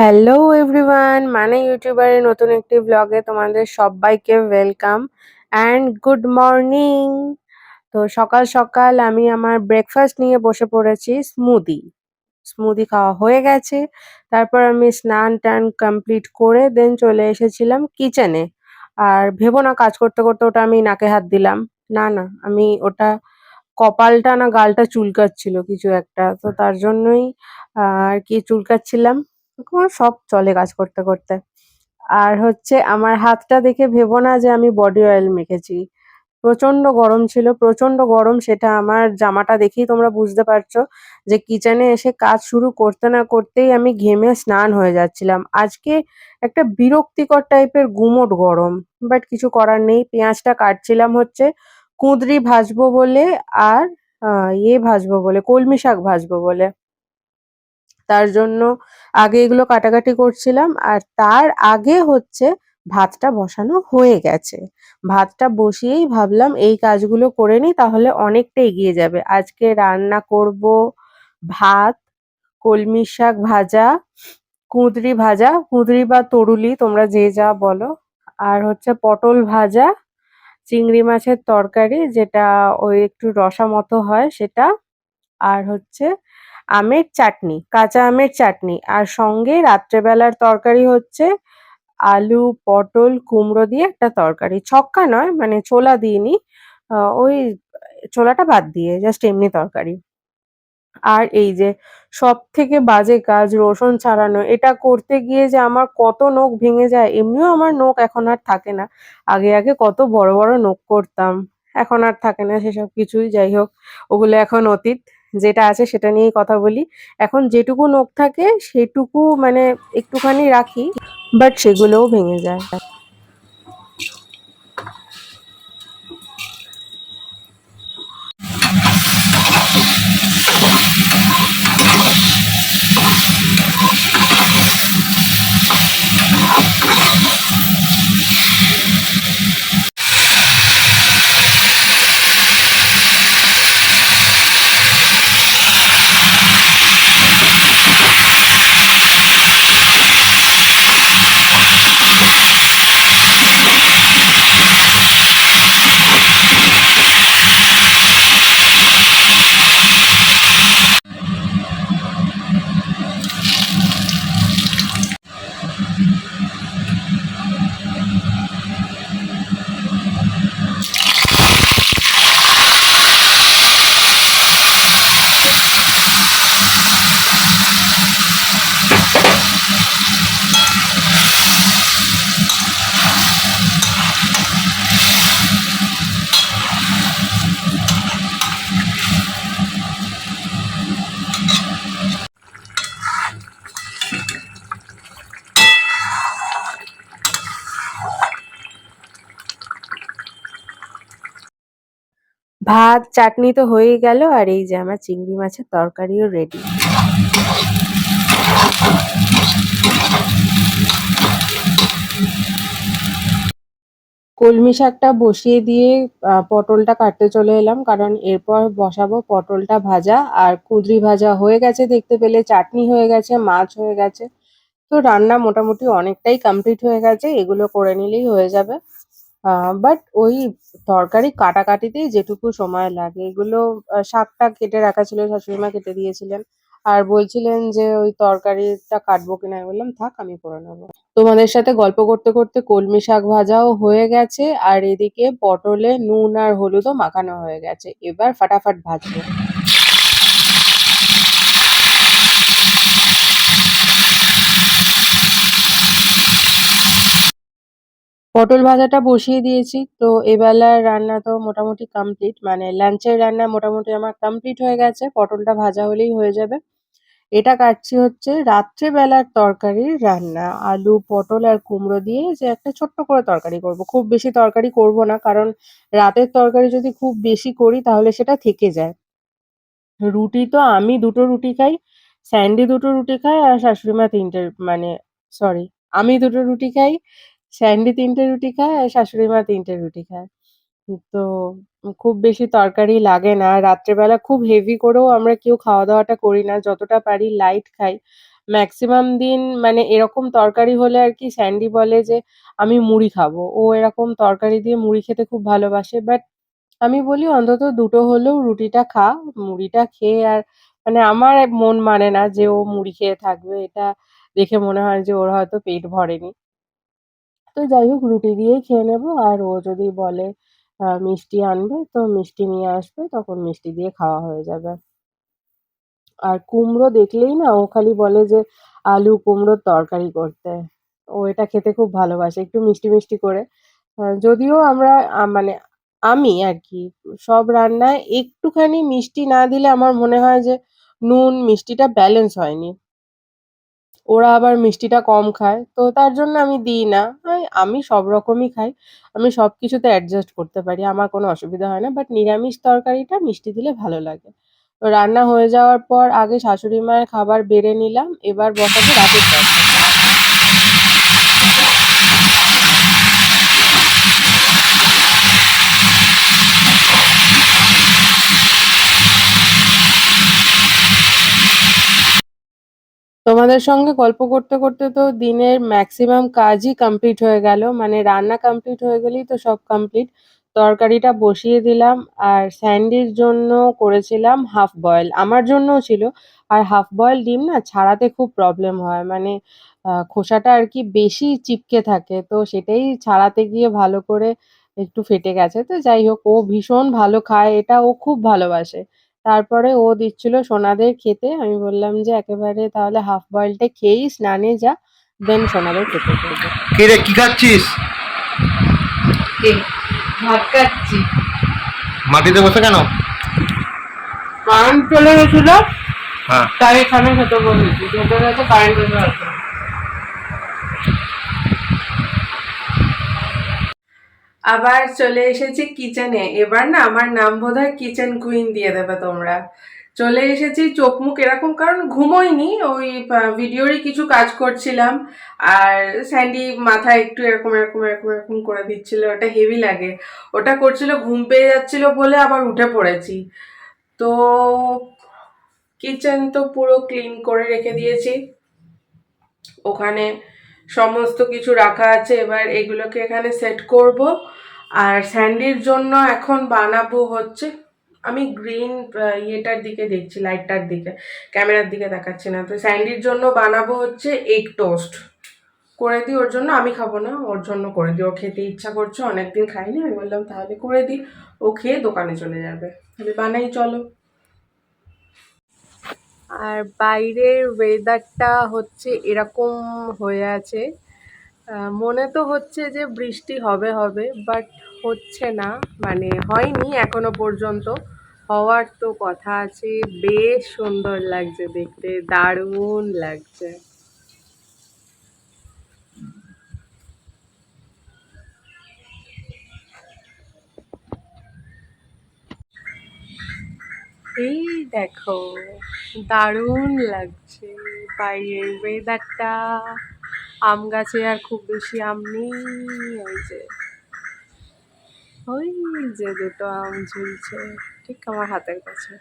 Hello everyone মানে ইউটিউবারের নতুন একটি ব্লগে তোমাদের সবাইকে ওয়েলকাম অ্যান্ড গুড মর্নিং তো সকাল সকাল আমি আমার ব্রেকফাস্ট নিয়ে বসে পড়েছি স্মুদি স্মুদি খাওয়া হয়ে গেছে। তারপর আমি স্নান টান কমপ্লিট করে দেন চলে এসেছিলাম কিচেনে আর ভেবো না, কাজ করতে করতে ওটা আমি নাকে হাত দিলাম। না না, আমি ওটা কপালটা না, গালটা চুলকাচ্ছিল কিছু একটা। তো তার জন্যই আর কি চুলকাচ্ছিলাম? সব চলে কাজ করতে করতে। আর হচ্ছে আমার হাতটা দেখে ভেবো না যে আমি বডি অয়েল মেখেছি। প্রচণ্ড গরম ছিল প্রচণ্ড গরম সেটা আমার জামাটা দেখেই তোমরা বুঝতে পারছ যে কিচেনে এসে কাজ শুরু করতে না করতেই আমি ঘেমে স্নান হয়ে যাচ্ছিলাম। আজকে একটা বিরক্তিকর টাইপের গুমোট গরম বাট কিছু করার নেই। পেঁয়াজটা কাটছিলাম হচ্ছে, কুঁদরি ভাজবো বলে আর ইয়ে ভাজবো বলে, কলমি শাক ভাজবো বলে। তার জন্য আগে এগুলো কাটাকাটি করছিলাম আর তার আগে হচ্ছে ভাতটা বসানো হয়ে গেছে। ভাতটা বসিয়েই ভাবলাম এই কাজগুলো করে নিই তাহলে অনেকটা এগিয়ে যাবে। আজকে রান্না করব ভাত, কলমি শাক ভাজা, কুঁদরি ভাজা, কুঁদরি বা তরুলি তোমরা যে যা বলো। আর হচ্ছে পটল ভাজা, চিংড়ি মাছের তরকারি যেটা ওই একটু রসা মতো হয় সেটা। আর হচ্ছে আমের চাটনি, কাঁচা আমের চাটনি। আর সঙ্গে রাত্রেবেলার তরকারি হচ্ছে আলু, পটল, কুমড়ো দিয়ে একটা তরকারি। ছক্কা নয় মানে ছোলা দিইনি। ওই ছোলাটা বাদ দিয়ে জাস্ট এমনি তরকারি। আর এই যে সব থেকে বাজে কাজ রসুন ছাড়ানো, এটা করতে গিয়ে যে আমার কত নখ ভেঙে যায়, এমনিও আমার নখ এখন আর থাকে না। আগে আগে কত বড় বড় নখ করতাম, এখন আর থাকে না সেসব কিছুই। যাই হোক, ওগুলো এখন অতীত। যেটা আছে সেটা নিয়েই কথা বলি। এখন যেটুকু নখ থাকে সেটুকু মানে একটুখানি রাখি বাট সেগুলোও ভেঙে যায়। ভাত, চাটনি তো হয়েই গেল, আর এই যে আমার চিংড়ি মাছের তরকারিও রেডি কলমি শাকটা বসিয়ে দিয়ে পটলটা কাটতে চলে এলাম, কারণ এরপর বসাবো পটলটা ভাজা, আর কুঁদরি ভাজা হয়ে গেছে দেখতে পেলে, চাটনি হয়ে গেছে, মাছ হয়ে গেছে। তো রান্না মোটামুটি অনেকটাই কমপ্লিট হয়ে গেছে, এগুলো করে নিলেই হয়ে যাবে। বাট ওই তরকারি কাটাকাটিতেই যেটুকু সময় লাগে, এগুলো শাকটা কেটে রাখা ছিল, শাশুড়িমা কেটে দিয়েছিলেন। আর বলছিলেন যে, ওই তরকারিটা কাটবো কিনা? আমি বললাম, থাক, আমি করে নেব। তোমাদের সাথে গল্প করতে করতে কলমি শাক ভাজাও হয়ে গেছে, আর এদিকে পটলে নুন আর হলুদও মাখানো হয়ে গেছে। এবার ফাটাফাট ভাজবো। পটল ভাজাটা বসিয়ে দিয়েছি। তো এবেলার রান্না তো মোটামুটি কমপ্লিট মানে লাঞ্চের রান্না মোটামুটি আমার কমপ্লিট হয়ে গেছে। পটলটা ভাজা হলেই হয়ে যাবে। এটা কাটছি হচ্ছে রাত্রেবেলার তরকারির রান্না। আলু, পটল আর কুমড়ো দিয়ে যে একটা ছোট্ট করে তরকারি করব। খুব বেশি তরকারি করব না, কারণ রাতের তরকারি যদি খুব বেশি করি তাহলে সেটা থেকে যায়। রুটি তো আমি দুটো রুটি খাই, স্যান্ডি দুটো রুটি খায় আর শাশুড়ি মা তিনটে মানে সরি আমি দুটো রুটি খাই। স্যান্ডি তিনটে রুটি খায় আর শাশুড়ি মা তিনটে রুটি খায়। তো খুব বেশি তরকারি লাগে না। রাত্রেবেলা খুব হেভি করেও আমরা কেউ খাওয়া দাওয়াটা করি না। যতটা পারি লাইট খাই। ম্যাক্সিমাম দিন মানে এরকম তরকারি হলে আর কি স্যান্ডি বলে যে, আমি মুড়ি খাব। ও এরকম তরকারি দিয়ে মুড়ি খেতে খুব ভালোবাসে। বাট আমি বলি, অন্তত দুটো হলেও রুটিটা খা, মুড়িটা খেয়ে। আর মানে আমার মন মানে না যে, ও মুড়ি খেয়ে থাকবে। এটা দেখে মনে হয় যে, ওর হয়তো পেট ভরেনি। তো যাই হোক, রুটি দিয়েই খেয়ে নেব। আর ও যদি বলে মিষ্টি আনবে, তো মিষ্টি নিয়ে আসবে, তখন মিষ্টি দিয়ে খাওয়া হয়ে যাবে। আর কুমড়ো দেখলেই না, ও খালি বলে যে, আলু কুমড়োর তরকারি করতে। ও এটা খেতে খুব ভালোবাসে, একটু মিষ্টি মিষ্টি করে। যদিও আমরা মানে আমি আর কি, সব রান্নায় একটুখানি মিষ্টি না দিলে আমার মনে হয় যে, নুন মিষ্টিটা ব্যালেন্স হয়নি। ওরা আবার মিষ্টিটা কম খায়, তো তার জন্য আমি দিই না। আমি সব রকমই খাই, আমি সব কিছুতে অ্যাডজাস্ট করতে পারি, আমার কোনো অসুবিধা হয় না বাট নিরামিষ তরকারিটা মিষ্টি দিলে ভালো লাগে। তো রান্না হয়ে যাওয়ার পর আগে শাশুড়ি মায়ের খাবার বেড়ে নিলাম, এবার বসাবো রাতের তরকারি। তোমাদের সঙ্গে গল্প করতে করতে তো দিনের ম্যাক্সিমাম কাজই কমপ্লিট হয়ে গেল। মানে রান্না কমপ্লিট হয়ে গেলেই তো সব কমপ্লিট তরকারিটা বসিয়ে দিলাম আর স্যান্ডির জন্য করেছিলাম হাফ বয়েল। আমার জন্যও ছিল। আর হাফ বয়েল ডিম না ছাড়াতে খুব প্রবলেম হয়। মানে খোসাটা আর কি বেশি চিপকে থাকে। তো সেটাই ছাড়াতে গিয়ে ভালো করে একটু ফেটে গেছে। তো যাই হোক, ও ভীষণ ভালো খায়। এটা ও খুব ভালোবাসে। তারপরে ও দিচ্ছিল সোনাদের খেতে। আমি বললাম যে একেবারে তাহলে হাফ বয়েলটা খেয়েই স্নানে যা দেন সোনাদের খেতে কি রে কি খাচ্ছিস? ভাত খাচ্ছি। মাটিতে বসে কেন? কারেন্ট চলে গেছিল হ্যাঁ। তাই এখানে খেতে বসেছি। খেতে গেছে কারেন্ট চলে আবার চলে এসেছি কিচেনে এবার না আমার নাম বোধহয় কিচেন কুইন দিয়ে দেবে তোমরা। চলে এসেছি, চোখ মুখ এরকম, কারণ ঘুমোইনি, ওই ভিডিওরই কিছু কাজ করছিলাম। আর স্যান্ডি মাথা একটু এরকম এরকম এরকম এরকম করে দিচ্ছিল, ওটা হেভি লাগে। ওটা করছিল, ঘুম পেয়ে যাচ্ছিল বলে আবার উঠে পড়েছি। তো কিচেন তো পুরো ক্লিন করে রেখে দিয়েছি। ওখানে সমস্ত কিছু রাখা আছে, এবার এগুলোকে এখানে সেট করব। আর স্যান্ডির জন্য এখন বানাবো হচ্ছে, আমি গ্রিন ইয়েটার দিকে দেখছি লাইটটার দিকে ক্যামেরার দিকে দেখাচ্ছি না। তো স্যান্ডির জন্য বানাবো হচ্ছে এগ টোস্ট করে দিই, ওর জন্য আমি খাব না, ওর জন্য করে দিই। ও খেতে ইচ্ছা করছে, অনেকদিন খাইনি, আমি বললাম তাহলে করে দিই। ও খেয়ে দোকানে চলে যাবে। তাহলে বানাই, চলো। আর বাইরের ওয়েদারটা হচ্ছে এরকম হয়ে আছে। মনে তো হচ্ছে যে বৃষ্টি হবে হবে বাট হচ্ছে না। মানে হয়নি এখনও পর্যন্ত। হওয়ার তো কথা আছে। বেশ সুন্দর লাগছে দেখতে, দারুণ লাগছে। এই দেখো। দারুণ লাগছে। বাইরের ওয়েদারটা আম গাছে আর খুব বেশি আম নেই, ওই যে ওই যে দুটো আম ঝুলছে, ঠিক আমার হাতের কাছে।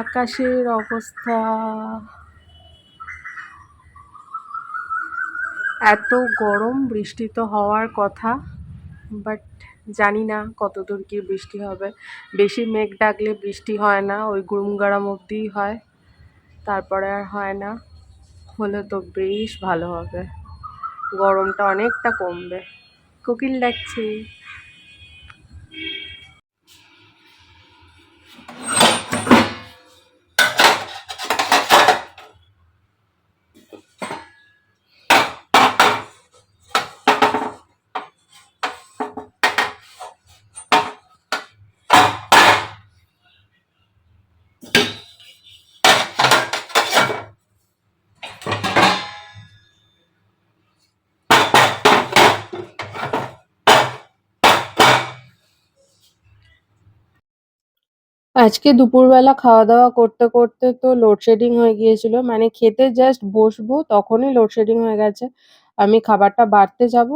আকাশের অবস্থা, এত গরম, বৃষ্টি তো হওয়ার কথা। বাট জানি না কতদূর কি বৃষ্টি হবে। বেশি মেঘ ডাকলে বৃষ্টি হয় না, ওই গুরুম গরম অবধিই হয়। তারপরে আর হয় না। হলে তো বেশ ভালো হবে। গরমটা অনেকটা কমবে। কোকিল ডাকছি। আজকে দুপুরবেলা খাওয়া দাওয়া করতে করতে তো লোডশেডিং হয়ে গিয়েছিল। মানে খেতে জাস্ট বসবো, তখনই লোডশেডিং হয়ে গেছে। আমি খাবারটা বাড়তে যাব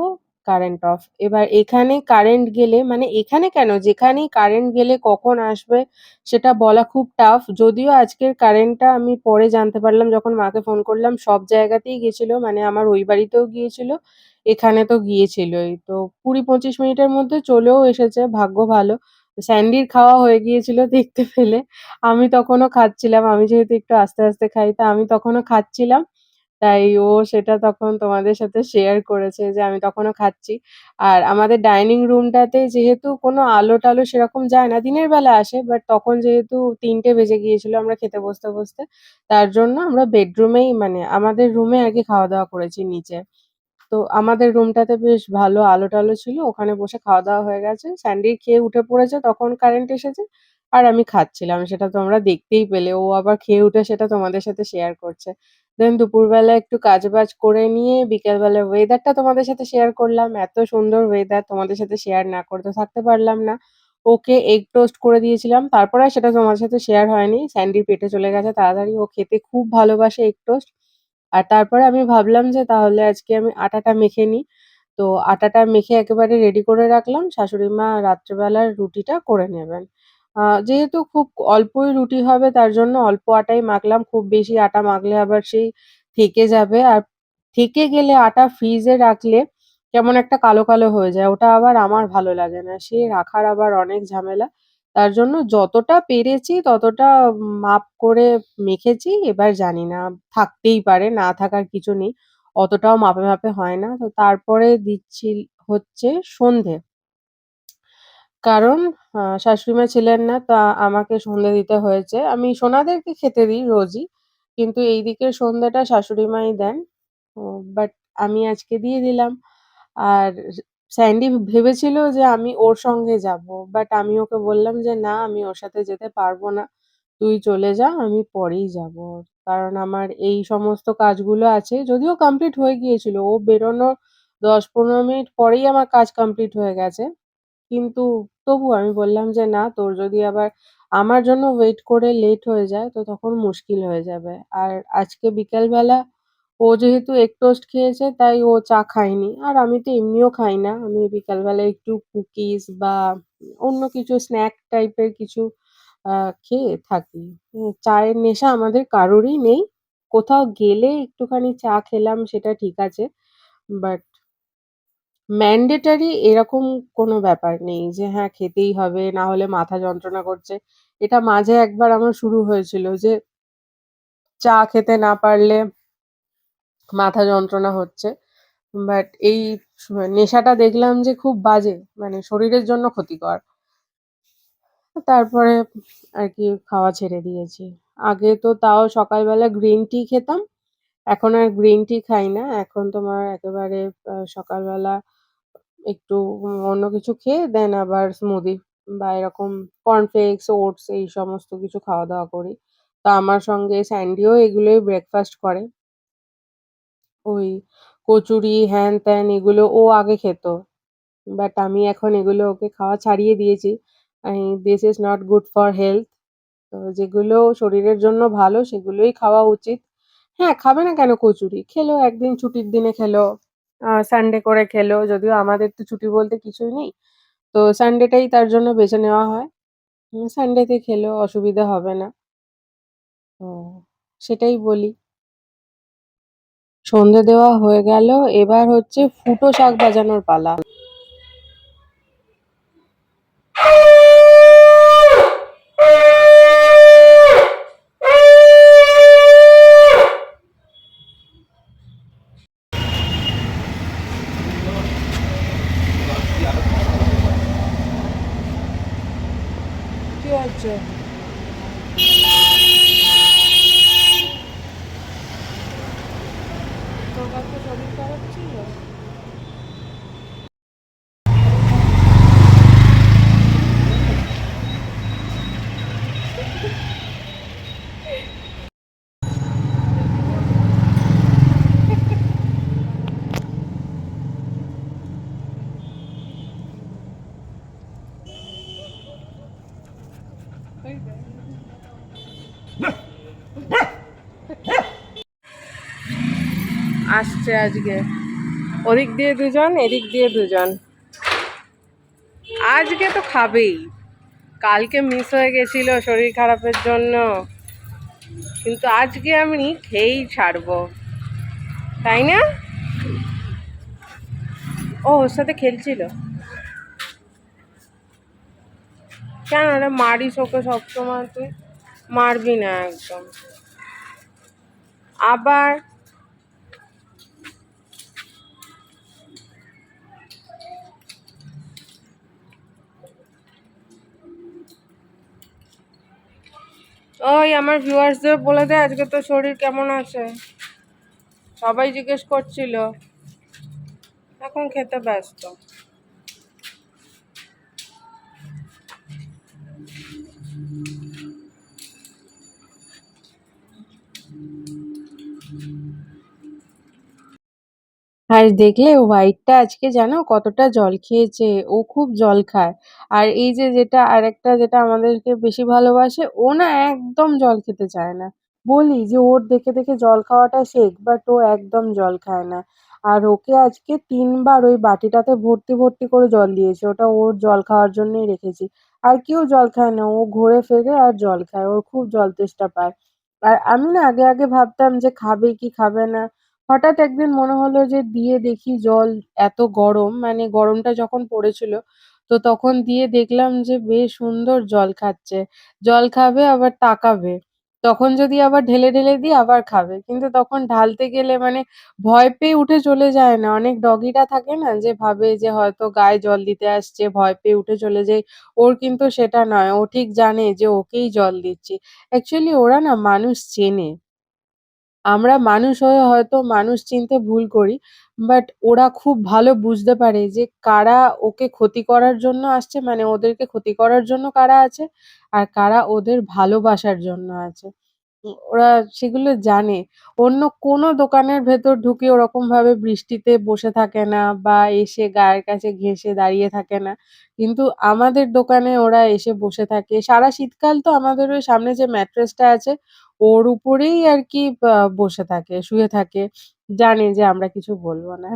কারেন্ট অফ এবার এখানে কারেন্ট গেলে মানে এখানে কেন? যেখানেই কারেন্ট গেলে কখন আসবে, সেটা বলা খুব টাফ যদিও আজকের কারেন্টটা আমি পরে জানতে পারলাম, যখন মাকে ফোন করলাম, সব জায়গাতেই গেছিল মানে আমার ওই বাড়িতেও গিয়েছিল, এখানে তো গিয়েছিলই। তো কুড়ি পঁচিশ মিনিটের মধ্যে চলেও এসেছে, ভাগ্য ভালো। স্যান্ডির খাওয়া হয়ে গিয়েছিল দেখতে পেলে আমি তখনও খাচ্ছিলাম আমি যেহেতু একটু আস্তে আস্তে খাই তা আমি তখনও খাচ্ছিলাম তাই ও সেটা তখন তোমাদের সাথে শেয়ার করেছে যে আমি তখনও খাচ্ছি। আর আমাদের ডাইনিং রুমটাতে যেহেতু কোনো আলো-টালো সেরকম যায় না, দিনের বেলা আসে বাট তখন যেহেতু তিনটে বেজে গিয়েছিল আমরা খেতে বসতে, বসতে তার জন্য আমরা বেডরুমেই মানে আমাদের রুমে আরকি খাওয়া-দাওয়া করেছি নিচে। তো আমাদের রুমটাতে বেশ ভালো আলো-টালো ছিল। ওখানে বসে খাওয়া-দাওয়া হয়ে গেছে। স্যান্ডি খেয়ে উঠে পড়েছে, তখন কারেন্ট এসেছে। আর আমি খাচ্ছিলাম। সেটা তোমরা দেখতেই পেলে। ও আবার খেয়ে উঠে সেটা তোমাদের সাথে শেয়ার করছে। দেন দুপুরবেলা একটু কাজ-বাজ করে নিয়ে, বিকেলবেলা ওয়েদারটা তোমাদের সাথে শেয়ার করলাম। এত সুন্দর ওয়েদার তোমাদের সাথে শেয়ার না করতে থাকতে পারলাম না। ওকে এগ টোস্ট করে দিয়েছিলাম। তারপরে সেটা তোমাদের সাথে শেয়ার হয়নি। স্যান্ডির পেটে চলে গেছে, তাড়াতাড়ি। ও খেতে খুব ভালোবাসে এগ টোস্ট। আর তারপরে আমি ভাবলাম যে তাহলে আজকে আমি আটাটা মেখে নিই। তো আটাটা মেখে একেবারে রেডি করে রাখলাম। শাশুড়ি মা রাত্রেবেলার রুটিটা করে নেবেন। যেহেতু খুব অল্পই রুটি হবে তার জন্য অল্প আটাই মাখলাম। খুব বেশি আটা মাখলে আবার সেই থেকে যাবে। আর থেকে গেলে আটা ফ্রিজে রাখলে কেমন একটা কালো, কালো হয়ে যায়। ওটা আবার আমার ভালো লাগে না। সে রাখার আবার অনেক ঝামেলা। তার জন্য যতটা পেরেছি ততটা মাপ করে মেখেছি। এবার জানি না থাকতেই পারে, না থাকার কিছু নেই। অতটাও মাপে, মাপে হয় না। তো তারপরে দিচ্ছি হচ্ছে সন্ধে। কারণ শাশুড়িমা ছিলেন না, তা আমাকে সন্ধে দিতে হয়েছে। আমি সোনাদেরকে খেতে দিই রোজই। কিন্তু এই দিকের সন্ধ্যাটা শাশুড়িমাই দেন। বাট আমি আজকে দিয়ে দিলাম। আর স্যান্ডি ভেবেছিল যে আমি ওর সঙ্গে যাব বাট আমি ওকে বললাম যে, "না, আমি ওর সাথে যেতে পারব না। তুই চলে যা, আমি পরেই যাব।" কারণ আমার এই সমস্ত কাজগুলো আছে। যদিও কমপ্লিট হয়ে গিয়েছিল। ও বেরোনোর দশ পনেরো মিনিট পরেই আমার কাজ কমপ্লিট হয়ে গেছে। কিন্তু তবুও আমি বললাম যে, "না, তোর যদি আবার আমার জন্য ওয়েট করে লেট হয়ে যায় তো তখন মুশকিল হয়ে যাবে।" আর আজকে বিকেলবেলা ও যেহেতু এগ টোস্ট খেয়েছে তাই ও চা খায়নি। আর আমি তো এমনিও খাই না। আমি বিকালবেলা একটু কুকিজ বা অন্য কিছু স্ন্যাক টাইপের কিছু খেয়ে থাকি। চায়ের নেশা আমাদের কারোরই নেই। কোথাও গেলে একটুখানি চা খেলাম সেটা ঠিক আছে। বাট ম্যান্ডেটরি এরকম কোনো ব্যাপার নেই যে হ্যাঁ, খেতেই হবে, না হলে মাথা যন্ত্রণা করছে। এটা মাঝে একবার আমার শুরু হয়েছিল যে চা খেতে না পারলে মাথা যন্ত্রণা হচ্ছে। বাট এই নেশাটা দেখলাম যে খুব বাজে। মানে শরীরের জন্য ক্ষতিকর। তারপরে আর কি খাওয়া ছেড়ে দিয়েছি। আগে তো তাও সকালবেলা গ্রিন টি খেতাম। এখন আর গ্রিন টি খাই না। এখন তোমার একেবারে সকালবেলা একটু অন্য কিছু খেয়ে দেন আবার স্মুদি বা এরকম কর্নফ্লেক্স, ওটস এই সমস্ত কিছু খাওয়া-দাওয়া করি। তো আমার সঙ্গে স্যান্ডিও এগুলোই ব্রেকফাস্ট করে। ওই কচুরি হ্যান-ত্যান এগুলো ও আগে খেত। বাট আমি এখন এগুলো ওকে খাওয়া ছাড়িয়ে দিয়েছি। This is not good for health. তো যেগুলো শরীরের জন্য ভালো সেগুলোই খাওয়া উচিত। হ্যাঁ, খাবে না কেন কচুরি? খেলো একদিন ছুটির দিনে খেলো, সানডে করে খেলো। যদিও আমাদের তো ছুটি বলতে কিছুই নেই। তো সানডেটাই তার জন্য বেছে নেওয়া হয়। সানডেতে খেলেও অসুবিধা হবে না। সেটাই বলি। সন্ধে দেওয়া হয়ে গেল। এবার হচ্ছে ফুটো শাক ভাজানোর পালা। কি হচ্ছে? তোর কাছে শরীর খারাপ ছিল? আসছে আজকে। ওদিক দিয়ে দুজন, এদিক দিয়ে দুজন। আজকে তো খাবেই। কালকে মিস হয়ে গেছিল শরীর খারাপের জন্য। কিন্তু আজকে আমি খেয়েই ছাড়বো। তাই না? ও, ওর সাথে খেলছিল। কেন? রে মারিস ওকে সবসময় তুই। মারবি না একদম। আবার ওই আমার ভিউয়ার্সদের বলে দেয় আজকে তো শরীর কেমন আছে? সবাই জিজ্ঞেস করছিল। এখন খেতে ব্যস্ত। আর দেখলে হোয়াইটটা আজকে জানো কতটা জল খেয়েছে? ও খুব জল খায়। আর এই যে যেটা আরেকটা যেটা আমাদেরকে বেশি ভালোবাসে, ও না একদম জল খেতে চায় না। বলি যে ওর দেখে দেখে জল খাওয়াটা শেখ বাট ও একদম জল খায় না। আর ওকে আজকে তিনবার ওই বাটিটাতে ভর্তি ভর্তি করে জল দিয়েছে। ওটা ওর জল খাওয়ার জন্যই রেখেছি। আর কেউ জল খায় না, ও ঘুরে ফেরে আর জল খায়। ওর খুব জল তেষ্টা পায়। আর আমি না আগে আগে ভাবতাম যে খাবে কি খাবে না। হঠাৎ একদিন মনে হলো যে দিয়ে দেখি জল এত গরম মানে গরমটা যখন পড়েছিল, তো তখন দিয়ে দেখলাম যে বেশ সুন্দর জল খাচ্ছে। জল খাবে, আবার তাকাবে। তখন যদি আবার ঢেলে ঢেলে দিই, আবার খাবে। কিন্তু তখন ঢালতে গেলে মানে ভয় পেয়ে উঠে চলে যায় না। অনেক ডগিরা থাকে না যে ভাবে যে হয়তো গায়ে জল দিতে আসছে, ভয় পেয়ে উঠে চলে যায়। ওর কিন্তু সেটা নয়। ও ঠিক জানে যে ওকেই জল দিচ্ছি। অ্যাকচুয়ালি ওরা না মানুষ চেনে। আমরা মানুষ হয়ে হয়তো মানুষ চিনতে ভুল করি। বাট ওরা খুব ভালো বুঝতে পারে যে কারা ওকে ক্ষতি করার জন্য আসছে মানে ওদেরকে ক্ষতি করার জন্য কারা আছে, আর কারা ওদের ভালোবাসার জন্য আছে। ওরা সেগুলো জানে। অন্য কোনো দোকানের ভেতর ঢুকে ওরকমভাবে বৃষ্টিতে বসে থাকে না বা এসে গায়ের কাছে ঘেঁষে দাঁড়িয়ে থাকে না। কিন্তু আমাদের দোকানে ওরা এসে বসে থাকে। সারা শীতকাল তো আমাদের ওই সামনে যে ম্যাট্রেসটা আছে ওর উপরেই আরকি আ বসে থাকে, শুয়ে থাকে। জানে যে আমরা কিছু বলব না।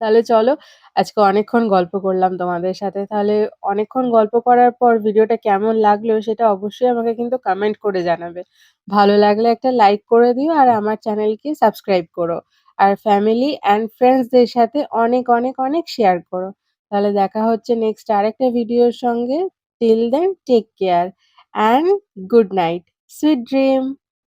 তাহলে চলো আজকে অনেকক্ষণ গল্প করলাম তোমাদের সাথে। তাহলে অনেকক্ষণ গল্প করার পর ভিডিওটা কেমন লাগল সেটা অবশ্যই আমাকে কিন্তু কমেন্ট করে জানাবে। ভালো লাগলে একটা লাইক করে দিও আর আমার চ্যানেলকে সাবস্ক্রাইব করো। আর ফ্যামিলি অ্যান্ড ফ্রেন্ডসদের সাথে অনেক, অনেক, অনেক শেয়ার করো। তাহলে দেখা হচ্ছে নেক্সট আরেকটা ভিডিওর সঙ্গে। Till then take care and good night. Sweet dream.